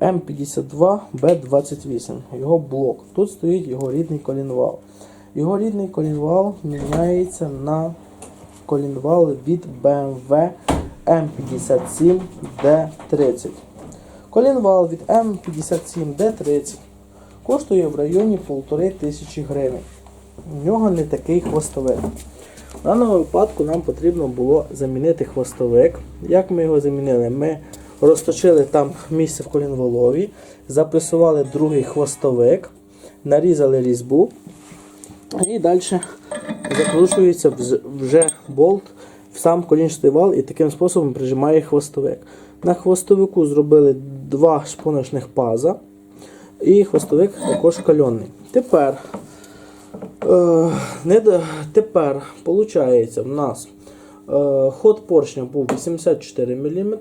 М52Б28, його блок. Тут стоїть його рідний колінвал. Його рідний колінвал міняється на колінвал від BMW М57D30. Колінвал від М57D30 коштує в районі 1500 гривень. У нього не такий хвостовик. В даному випадку нам потрібно було замінити хвостовик. Як ми його замінили? Ми розточили там місце в колінволові, запресували другий хвостовик, нарізали різьбу і далі закручується вже болт в сам колінчатий вал і таким способом прижимає хвостовик. На хвостовику зробили два шпоночних паза і хвостовик також кальонний. Тепер Е, тепер виходить в нас е, ход поршня був 84 мм,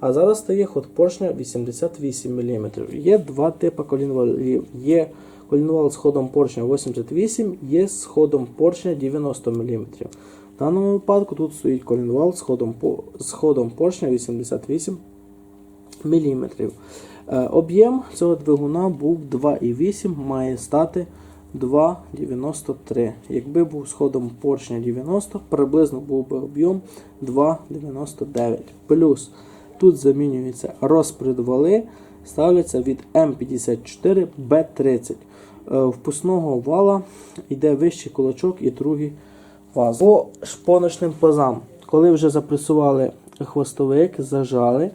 а зараз стає ход поршня 88 мм. Є два типи колінвалів. Є колінвал з ходом поршня 88, є з ходом поршня 90 мм. В даному випадку тут стоїть колінвал з ходом, з ходом поршня 88 мм. Е, Об'єм цього двигуна був 2,8, має стати 2,93. Якби був з ходом поршня 90, приблизно був би об'єм 2,99. Плюс тут замінюються розпредвали, ставляться від М54Б30. Е, Впускного вала йде вищий кулачок і другий ваз. По шпоночним пазам, коли вже запресували хвостовик, зажали,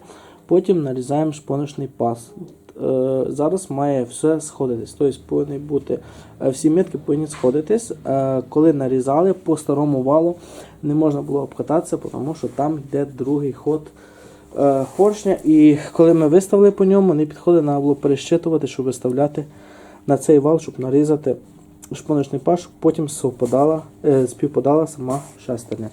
потім нарізаємо шпоночний паз. Е, Зараз має все сходитись. Тобто повинні бути е, всі митки повинні сходитись. Коли нарізали по старому валу, не можна було обкататися, тому що там йде другий ход поршня. І коли ми виставили по ньому, не підходить, треба було перещитувати, щоб виставляти на цей вал, щоб нарізати шпоночний паш, потім совпадала, е, співпадала сама шестерня.